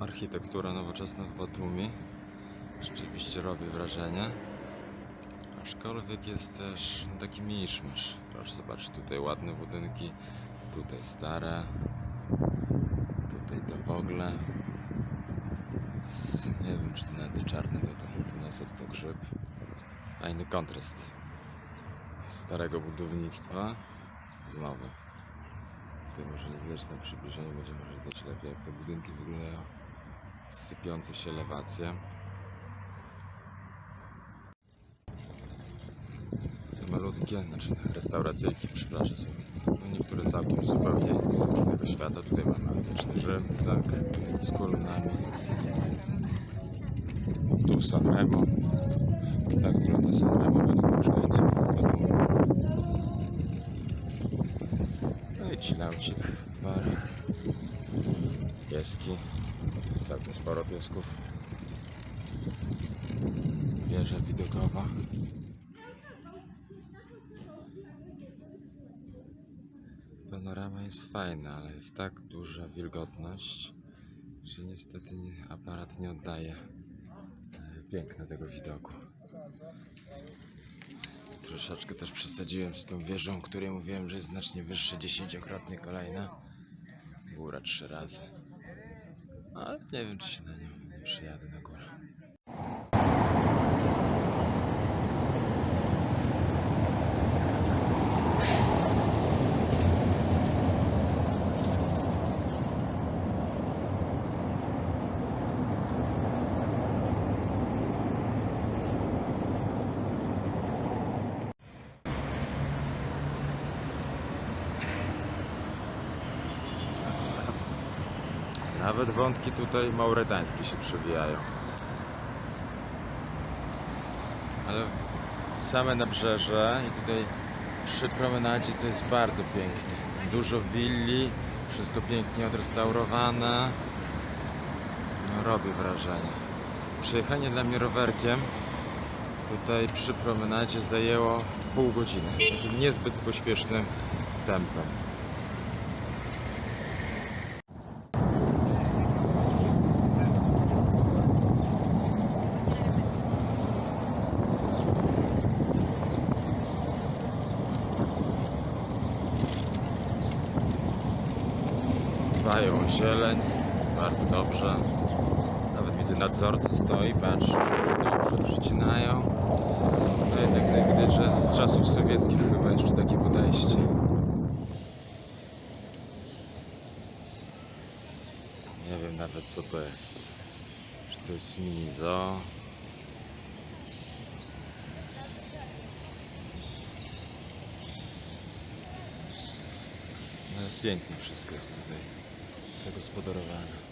architektura nowoczesna w Batumi. Rzeczywiście robi wrażenie. Aczkolwiek jest też taki miszmasz. Proszę zobaczyć, tutaj ładne budynki, tutaj stare, tutaj to w ogóle. Z- Nie wiem, czy to nawet te czarne to, to, to noset to grzyb. Fajny kontrast starego budownictwa z nowym. Tutaj może nie widać na przybliżeniu, będzie może widać lepiej jak te budynki wyglądają. Sypiące się elewacje. Te malutkie, znaczy restauracyjki przy plaży są no niektóre całkiem zupełnie innego świata. Tutaj mamy antyczny Rzym, tak, z kolumnami. Tu Sanremo. Tak wygląda Sanremo według mieszkańców. No i chillaucik barach. Pieski. Całkiem sporo piesków. Wieża widokowa. Panorama jest fajna, ale jest tak duża wilgotność, że niestety nie- aparat nie oddaje e, piękna tego widoku. Troszeczkę też przesadziłem z tą wieżą, której mówiłem, że jest znacznie wyższa, dziesięciokrotnie kolejna. Góra trzy razy. Ale nie wiem, czy się na nią nie przyjadę na górę. Nawet wątki tutaj mauretańskie się przewijają. Ale same nabrzeże i tutaj przy promenadzie to jest bardzo pięknie. Dużo willi, wszystko pięknie odrestaurowane. No, robi wrażenie. Przejechanie dla mnie rowerkiem tutaj przy promenadzie zajęło pół godziny. Takim niezbyt pośpiesznym tempem. Dbają o zieleń, bardzo dobrze. Nawet widzę nadzorca stoi, patrzy, dobrze przycinają. No jednak widać, że z czasów sowieckich chyba jeszcze takie podejście. Nie wiem nawet co to jest. Czy to jest mini zoo? No pięknie wszystko jest tutaj zagospodarowane.